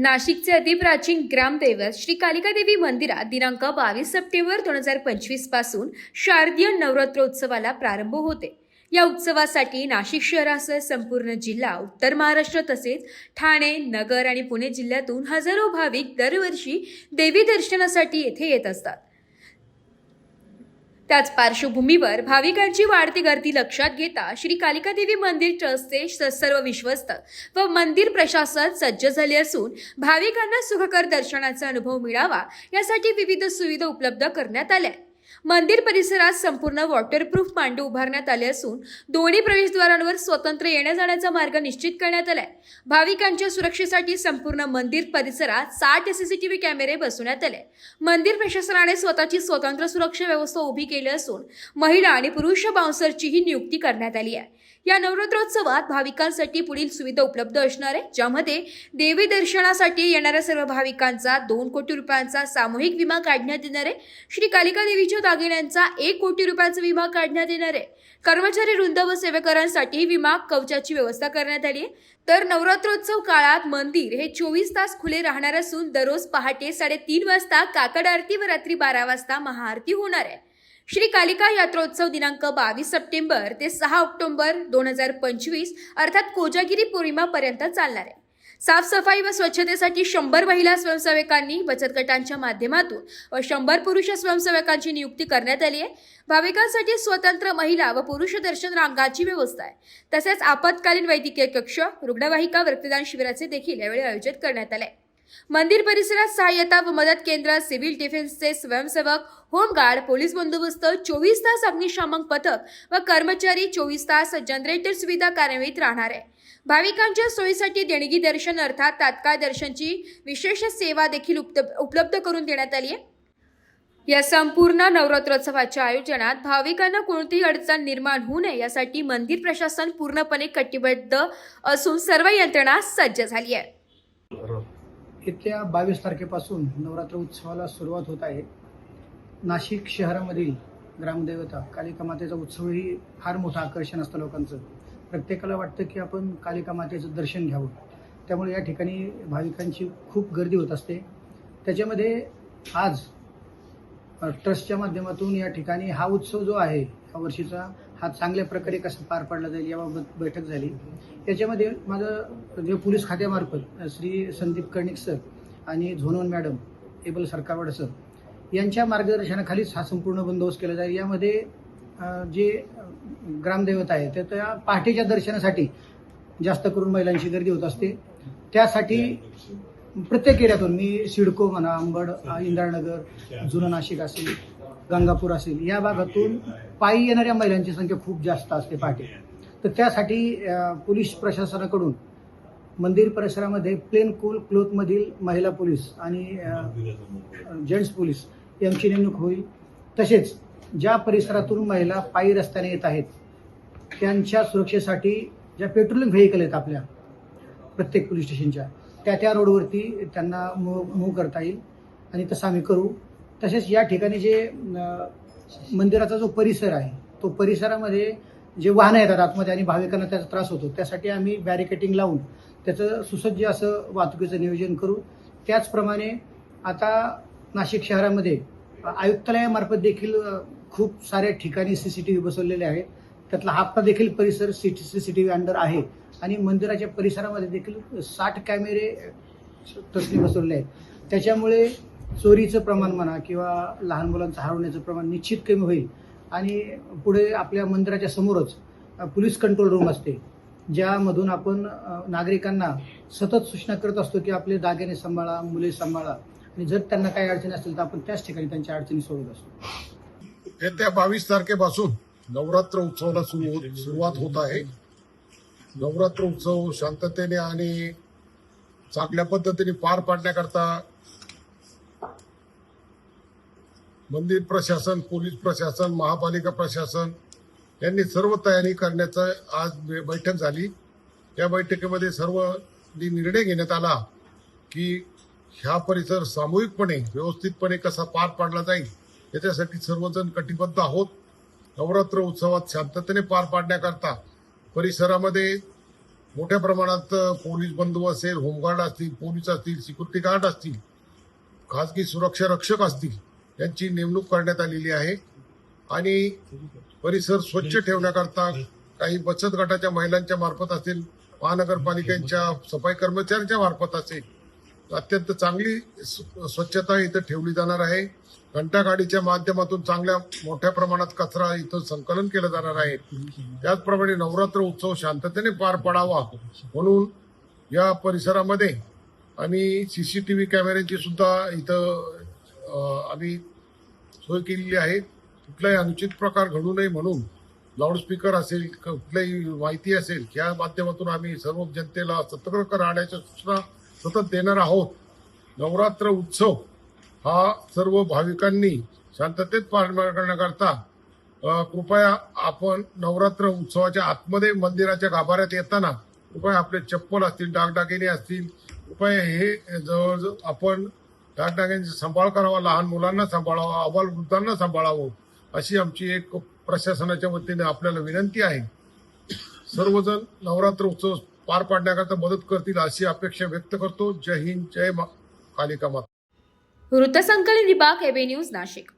नाशिकचे अतिप्राचीन ग्रामदैवत श्री कालिका देवी मंदिरात दिनांक बावीस सप्टेंबर दोन हजार पंचवीसपासून शारदीय नवरात्रोत्सवाला प्रारंभ होते. या उत्सवासाठी नाशिक शहरासह संपूर्ण जिल्हा उत्तर महाराष्ट्र तसेच ठाणे नगर आणि पुणे जिल्ह्यातून हजारो भाविक दरवर्षी देवी दर्शनासाठी येथे येत असतात. त्याच पार्श्वभूमीवर भाविकांची वाढती गर्दी लक्षात घेता श्री कालिकादेवी मंदिर ट्रस्टचे स- सर्व विश्वस्त व मंदिर प्रशासन सज्ज झाले असून भाविकांना सुखकर दर्शनाचा अनुभव मिळावा यासाठी विविध सुविधा उपलब्ध करण्यात आल्या मंदिर परिसरात संपूर्ण वॉटरप्रूफ मांडू उभारण्यात आले असून दोन्ही प्रवेशद्वारांवर स्वतंत्र येण्या जाण्याचा मार्ग निश्चित करण्यात आलाय. भाविकांच्या सुरक्षेसाठी संपूर्ण मंदिर परिसरात साठ सीसीटीव्ही कॅमेरे बसवण्यात आले. मंदिर प्रशासनाने स्वतःची स्वतंत्र सुरक्षा व्यवस्था उभी केली असून महिला आणि पुरुष बाउन्सरचीही नियुक्ती करण्यात आली आहे. या नवरात्रोत्सवात भाविकांसाठी पुढील सुविधा उपलब्ध असणार आहे. ज्यामध्ये देवी दर्शनासाठी येणाऱ्या सर्व भाविकांचा दोन कोटी रुपयांचा सामूहिक विमा काढण्यात येणार आहे. श्री कालिका देवीच्या दागिन्यांचा एक कोटी रुपयांचा विमा काढण्यात येणार आहे. कर्मचारी वृंद व सेवेकरांसाठी विमा कवचाची व्यवस्था करण्यात आली आहे. तर नवरात्रोत्सव काळात मंदिर हे चोवीस तास खुले राहणार असून दररोज पहाटे साडेतीन वाजता काकड आरती व रात्री बारा वाजता महाआरती होणार आहे. श्री कालिका यात्रोत्सव दिनांक बावीस सप्टेंबर ते सहा ऑक्टोबर दोन हजार पंचवीस अर्थात कोजागिरी पौर्णिमापर्यंत चालणार आहे. साफसफाई व स्वच्छतेसाठी शंभर महिला स्वयंसेवकांनी बचत गटांच्या माध्यमातून व शंभर पुरुष स्वयंसेवकांची नियुक्ती करण्यात आली आहे. भाविकांसाठी स्वतंत्र महिला व पुरुष दर्शन रांगाची व्यवस्था आहे. तसेच आपत्कालीन वैद्यकीय कक्ष रुग्णवाहिका रक्तदान शिबिराचे देखील यावेळी आयोजित करण्यात आले मंदिर परिसरात सहाय्यता व मदत केंद्र सिव्हिल डिफेन्सचे स्वयंसेवक होमगार्ड पोलीस बंदोबस्त चोवीस तास अग्निशामक पथक व कर्मचारी चोवीस तास जनरेटर सुविधा कार्यान्वित राहणार आहे. भाविकांच्या सोयीसाठी देणगी दर्शन अर्थात तात्काळ दर्शनची विशेष सेवा देखील उपलब्ध करून देण्यात आली आहे. या संपूर्ण नवरात्रोत्सवाच्या आयोजनात भाविकांना कोणतीही अडचण निर्माण होऊ नये यासाठी मंदिर प्रशासन पूर्णपणे कटिबद्ध असून सर्व यंत्रणा सज्ज झाली आहे. येत्या बावीस तारखेपासून नवरात्र उत्सवाला सुरुवात होत आहे. नाशिक शहरामधील ग्रामदेवता कालिका मातेचा उत्सवही फार मोठं आकर्षण असतं लोकांचं. प्रत्येकाला वाटतं की आपण कालिका मातेचं दर्शन घ्यावं. त्यामुळे या ठिकाणी भाविकांची खूप गर्दी होत असते. त्याच्यामध्ये आज ट्रस्टच्या माध्यमातून या ठिकाणी हा उत्सव जो आहे या वर्षीचा हा चांगल्या प्रकारे कसा पार पाडला जाईल याबाबत बैठक झाली. याच्यामध्ये माझं जे पोलीस खात्यामार्फत श्री संदीप कर्णिक सर आणि झोनवन मॅडम एबल सरकारवाड सर यांच्या मार्गदर्शनाखालीच हा संपूर्ण बंदोबस्त केला जाईल. यामध्ये जे ग्रामदैवत ग्रामदेवता आहे तर त्या पहाटेच्या दर्शनासाठी जास्त करून महिलांची गर्दी होत असते. त्यासाठी प्रत्येक एरियातून मी सिडको म्हणा अंबड इंद्रानगर जुनं नाशिक असेल गंगापूर असेल या भागातून पायी येणाऱ्या महिलांची संख्या खूप जास्त असते पहाटे. तर त्यासाठी पोलीस प्रशासनाकडून मंदिर परिसरामध्ये प्लेन कोल क्लोथमधील महिला पोलीस आणि जेंट्स पोलीस यांची नेमणूक होईल. तसेच ज्या परिसरातून महिला पायी रस्त्याने येत आहेत त्यांच्या सुरक्षेसाठी ज्या पेट्रोलिंग व्हेकल आहेत आपल्या प्रत्येक पोलीस स्टेशनच्या त्या त्या रोडवरती त्यांना मूव मूव करता येईल. आणि तसं आम्ही करू. तसेच या ठिकाणी जे मंदिराचा जो परिसर आहे तो परिसरामध्ये जे वाहनं येतात आतमध्ये आणि भाविकांना त्याचा त्रास होतो त्यासाठी आम्ही बॅरिकेटिंग लावून त्याचं सुसज्ज असं वाहतुकीचं नियोजन करू. त्याचप्रमाणे आता नाशिक शहरामध्ये आयुक्तालयामार्फत देखील खूप साऱ्या ठिकाणी सी सी टी व्ही बसवलेले आहेत. त्यातला हाप्पा देखील परिसर C C C T V under आहे आणि मंदिराच्या परिसरामध्ये देखील साठ कॅमेरे तसली बसवले आहेत. त्याच्यामुळे चोरीचं प्रमाण म्हणा किंवा लहान मुलांचं हरवण्याचं प्रमाण निश्चित कमी होईल. आणि पुढे आपल्या मंदिराच्या समोरच पोलीस कंट्रोल रूम असते. ज्यामधून आपण नागरिकांना सतत सूचना करत असतो की आपले दागिने सांभाळा मुले सांभाळा. आणि जर त्यांना काही अडचणी असतील तर आपण त्याच ठिकाणी त्यांच्या अडचणी सोडत असतो. येत्या बावीस तारखेपासून नवरात्र उत्सवाला सुरू सुरुवात होत आहे. नवरात्र उत्सव शांततेने आणि चांगल्या पद्धतीने पार पाडण्याकरता मंदिर प्रशासन पोलीस प्रशासन महापालिका प्रशासन यांनी सर्व तयारी करण्याचं आज बे- बैठक झाली. या बैठकीमध्ये सर्व निर्णय घेण्यात आला की ह्या परिसर सामूहिकपणे व्यवस्थितपणे कसा पार पाडला जाईल याच्यासाठी सर्वजण कटिबद्ध आहोत. नवरात्र उत्सवात शांततेने पार पाडण्याकरता परिसरामध्ये मोठ्या प्रमाणात पोलीस बंधू असेल होमगार्ड असतील पोलीस असतील सिक्युरिटी गार्ड असतील खासगी सुरक्षा रक्षक असतील यांची नेमणूक करण्यात आलेली आहे. आणि परिसर स्वच्छ ठेवण्याकरता काही बचत गटाच्या महिलांच्या मार्फत असेल महानगरपालिकेच्या सफाई कर्मचाऱ्यांच्या मार्फत असेल अत्यंत चांगली स्व- स्वच्छता इथं ठेवली जाणार आहे. घंटागाडीच्या माध्यमातून चांगल्या मोठ्या प्रमाणात कचरा इथं संकलन केलं जाणार आहे. त्याचप्रमाणे नवरात्र उत्सव शांततेने पार पडावा म्हणून या परिसरामध्ये आम्ही सीसीटीव्ही कॅमेऱ्यांची सुद्धा इथं आम्ही सोय केलेली आहे. कुठलाही अनुचित प्रकार घडू नये म्हणून लाऊडस्पीकर असेल कुठल्याही माहिती असेल या माध्यमातून आम्ही सर्व जनतेला सतर्क राहण्याच्या सूचना सतत देणार आहोत. नवरात्र उत्सव हा सर्व भाविकांनी शांततेत पार करण्याकरता कृपया आपण नवरात्र उत्सवाच्या आतमध्ये मंदिराच्या गाभाऱ्यात येताना कृपया आपले चप्पल असतील डागडागिने असतील कृपया हे जवळजवळ आपण डागडागिन्यांचा सांभाळ करावा लहान मुलांना सांभाळावा अबाल वृद्धांना सांभाळावं अशी आमची एक प्रशासनाच्या वतीने आपल्याला विनंती आहे. सर्वजण नवरात्र उत्सव पार पाडण्याकरता मदत करतील अशी अपेक्षा व्यक्त करतो. जय हिंद जय मा- कालिका माता. वृत्तसंकलन विभाग एबी न्यूज नाशिक.